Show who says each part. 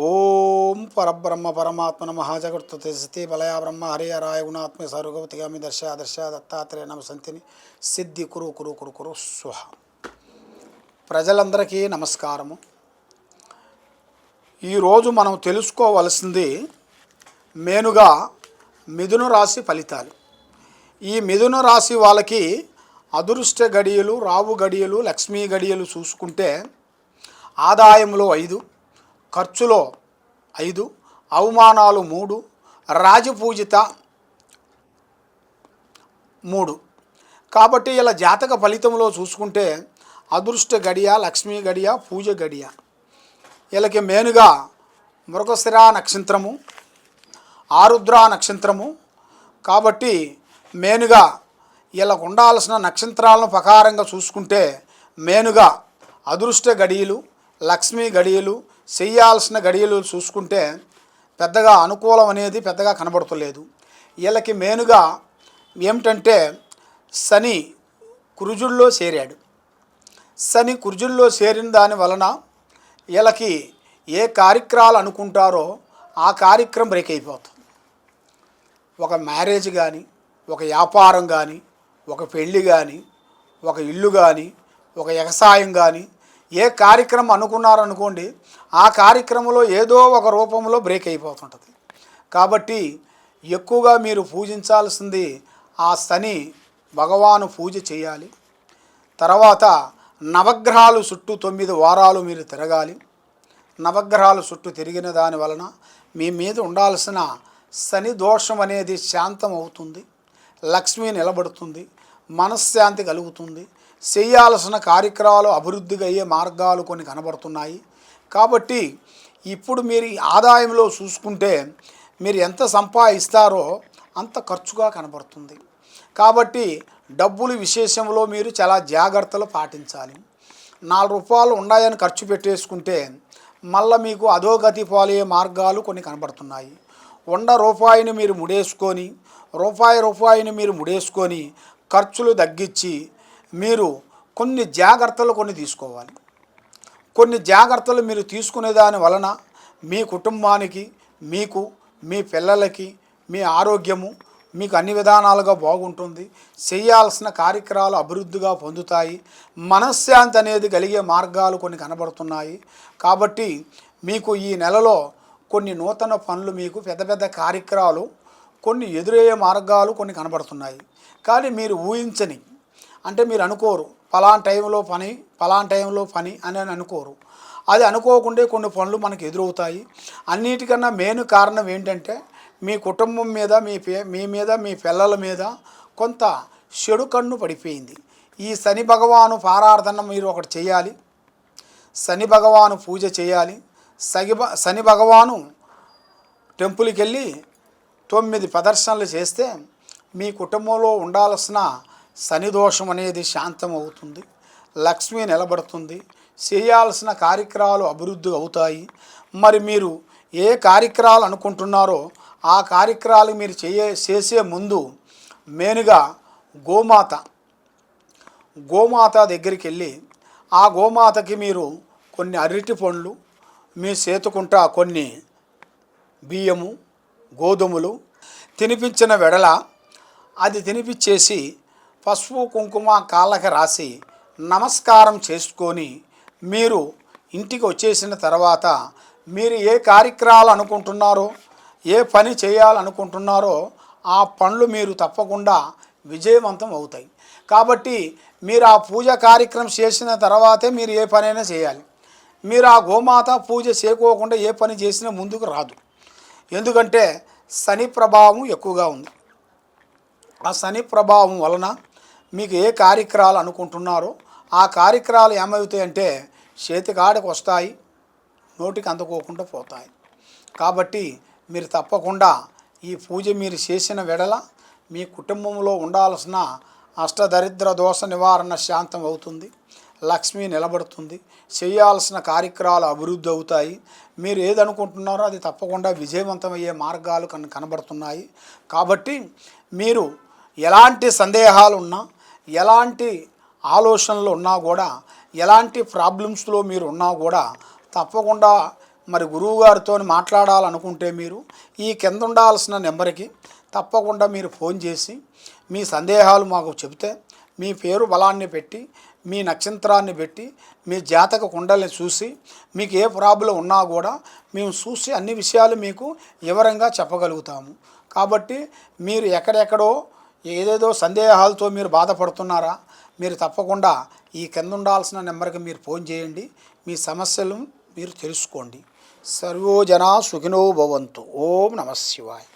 Speaker 1: ఓం పరబ్రహ్మ పరమాత్మన మహాజగృత సతి బలయా బ్రహ్మ హరియ రాయ గుణాత్మ సర్వగవతిగామి దర్శ దర్శ దత్తాత్రేయ నమ సంతిని సిద్ధి కురు కురు కురు కురు స్వహ. ప్రజలందరికీ నమస్కారము. ఈరోజు మనం తెలుసుకోవలసింది మేనుగా మిథున రాశి ఫలితాలు. ఈ మిథున రాశి వాళ్ళకి అదృష్ట గడియలు రావు గడియలు లక్ష్మీ గడియలు చూసుకుంటే ఆదాయంలో ఐదు ఖర్చులో ఐదు అవమానాలు మూడు రాజపూజిత మూడు. కాబట్టి ఇలా జాతక ఫలితంలో చూసుకుంటే అదృష్ట గడియ లక్ష్మీ గడియ పూజ గడియ. వీళ్ళకి మేనుగా మృగశిర నక్షత్రము ఆరుద్ర నక్షత్రము. కాబట్టి మేనుగా వీళ్ళకు ఉండాల్సిన నక్షత్రాలను ప్రకారంగా చూసుకుంటే మేనుగా అదృష్ట గడియలు లక్ష్మీ గడియలు చేయాల్సిన గడియలు చూసుకుంటే పెద్దగా అనుకూలం అనేది పెద్దగా కనబడతలేదు. వీళ్ళకి మెయిన్గా ఏమిటంటే శని కురుజుల్లో చేరాడు. శని కురుజుల్లో చేరిన దాని వలన వీళ్ళకి ఏ కార్యక్రమాలు అనుకుంటారో ఆ కార్యక్రమం బ్రేక్ అయిపోతుంది. ఒక మ్యారేజ్ కానీ ఒక వ్యాపారం కానీ ఒక పెళ్ళి కానీ ఒక ఇల్లు కానీ ఒక వ్యవసాయం కానీ ఏ కార్యక్రమం అనుకున్నారనుకోండి ఆ కార్యక్రమంలో ఏదో ఒక రూపంలో బ్రేక్ అయిపోతుంటుంది. కాబట్టి ఎక్కువగా మీరు పూజించాల్సింది ఆ శని భగవాను పూజ చేయాలి. తర్వాత నవగ్రహాలు చుట్టూ తొమ్మిది వారాలు మీరు తిరగాలి. నవగ్రహాలు చుట్టూ తిరిగిన దాని వలన మీ మీద ఉండాల్సిన శని దోషం అనేది శాంతం అవుతుంది లక్ష్మి నిలబడుతుంది. మనశ్శాంతి కలుగుతుంది. చేయాల్సిన కార్యక్రమాలు అభివృద్ధిగా అయ్యే మార్గాలు కొన్ని కనబడుతున్నాయి. కాబట్టి ఇప్పుడు మీరు ఆదాయంలో చూసుకుంటే మీరు ఎంత సంపాదిస్తారో అంత ఖర్చుగా కనబడుతుంది. కాబట్టి డబ్బులు విశేషంలో మీరు చాలా జాగ్రత్తలు పాటించాలి. నాలుగు రూపాయలు ఉన్నాయని ఖర్చు పెట్టేసుకుంటే మళ్ళీ మీకు అధోగతి పాలే మార్గాలు కొన్ని కనబడుతున్నాయి. వంద రూపాయిని మీరు ముడేసుకొని రూపాయి రూపాయిని మీరు ముడేసుకొని ఖర్చులు తగ్గించి మీరు కొన్ని జాగ్రత్తలు కొన్ని తీసుకోవాలి. కొన్ని జాగ్రత్తలు మీరు తీసుకునే దాని వలన మీ కుటుంబానికి మీకు మీ పిల్లలకి మీ ఆరోగ్యము మీకు అన్ని విధానాలుగా బాగుంటుంది. చేయాల్సిన కార్యక్రమాలు అభివృద్ధిగా పొందుతాయి. మనశ్శాంతి అనేది కలిగే మార్గాలు కొన్ని కనబడుతున్నాయి. కాబట్టి మీకు ఈ నెలలో కొన్ని నూతన పనులు మీకు పెద్ద పెద్ద కార్యక్రమాలు కొన్ని ఎదురయ్యే మార్గాలు కొన్ని కనబడుతున్నాయి. కానీ మీరు ఊహించని అంటే మీరు అనుకోరు. ఫలాన్ టైంలో పని ఫలాన్ టైంలో పని అని అనుకోరు. అది అనుకోకుండా కొన్ని పనులు మనకు ఎదురవుతాయి. అన్నిటికన్నా మెయిన్ కారణం ఏంటంటే మీ కుటుంబం మీద మీ పే మీ మీద మీ పిల్లల మీద కొంత చెడు కన్ను పడిపోయింది. ఈ శని భగవాను పారార్థన మీరు ఒకటి చేయాలి. శని భగవాను పూజ చేయాలి. సగి శని భగవాను టెంపుల్కి వెళ్ళి తొమ్మిది ప్రదర్శనలు చేస్తే మీ కుటుంబంలో ఉండాల్సిన శని దోషం అనేది శాంతం అవుతుంది. లక్ష్మి నిలబడుతుంది. చేయాల్సిన కార్యక్రమాలు అభివృద్ధి అవుతాయి. మరి మీరు ఏ కార్యక్రమాలు అనుకుంటున్నారో ఆ కార్యక్రమాలు మీరు చేయ చేసే ముందు మెయిన్గా గోమాత గోమాత దగ్గరికి వెళ్ళి ఆ గోమాతకి మీరు కొన్ని అరటి పండ్లు మీ చేతుకుంటా కొన్ని బియ్యము గోధుమలు తినిపించిన వెడల అది తినిపించేసి పసుపు కుంకుమ కాళ్ళకి రాసి నమస్కారం చేసుకొని మీరు ఇంటికి వచ్చేసిన తర్వాత మీరు ఏ కార్యక్రమాలు అనుకుంటున్నారో ఏ పని చేయాలనుకుంటున్నారో ఆ పనులు మీరు తప్పకుండా విజయవంతం అవుతాయి. కాబట్టి మీరు ఆ పూజ కార్యక్రమం చేసిన తర్వాతే మీరు ఏ పనైనా చేయాలి. మీరు ఆ గోమాత పూజ చేయకోకుండా ఏ పని చేసినా ముందుకు రాదు. ఎందుకంటే శని ప్రభావం ఎక్కువగా ఉంది. ఆ శని ప్రభావం వలన మీకు ఏ కార్యక్రమాలు అనుకుంటున్నారో ఆ కార్యక్రమాలు ఏమవుతాయంటే చేతికాడకు వస్తాయి నోటికి అందుకోకుండా పోతాయి. కాబట్టి మీరు తప్పకుండా ఈ పూజ మీరు చేసిన వెడల మీ కుటుంబంలో ఉండాల్సిన అష్టదరిద్ర దోష నివారణ శాంతం అవుతుంది లక్ష్మి నిలబడుతుంది చేయాల్సిన కార్యక్రమాలు అభివృద్ధి అవుతాయి. మీరు ఏదనుకుంటున్నారో అది తప్పకుండా విజయవంతమయ్యే మార్గాలు కన్ కనబడుతున్నాయి. కాబట్టి మీరు ఎలాంటి సందేహాలు ఉన్నా ఎలాంటి ఆలోచనలు ఉన్నా కూడా ఎలాంటి ప్రాబ్లమ్స్లో మీరు ఉన్నా కూడా తప్పకుండా మరి గురువుగారితో మాట్లాడాలనుకుంటే మీరు ఈ కింద ఉండాల్సిన నెంబర్కి తప్పకుండా మీరు ఫోన్ చేసి మీ సందేహాలు మాకు చెబితే మీ పేరు బలాన్ని పెట్టి మీ నక్షత్రాన్ని పెట్టి మీ జాతక కుండల్ని చూసి మీకు ఏ ప్రాబ్లం ఉన్నా కూడా మేము చూసి అన్ని విషయాలు మీకు వివరంగా చెప్పగలుగుతాము. కాబట్టి మీరు ఎక్కడెక్కడో ఏదేదో సందేహాలతో మీరు బాధపడుతున్నారా మీరు తప్పకుండా ఈ కింద ఉండాల్సిన నెంబర్కి మీరు ఫోన్ చేయండి మీ సమస్యలు మీరు తెలుసుకోండి. సర్వోజన సుఖినో భవంతు. ఓం నమ శివాయ్.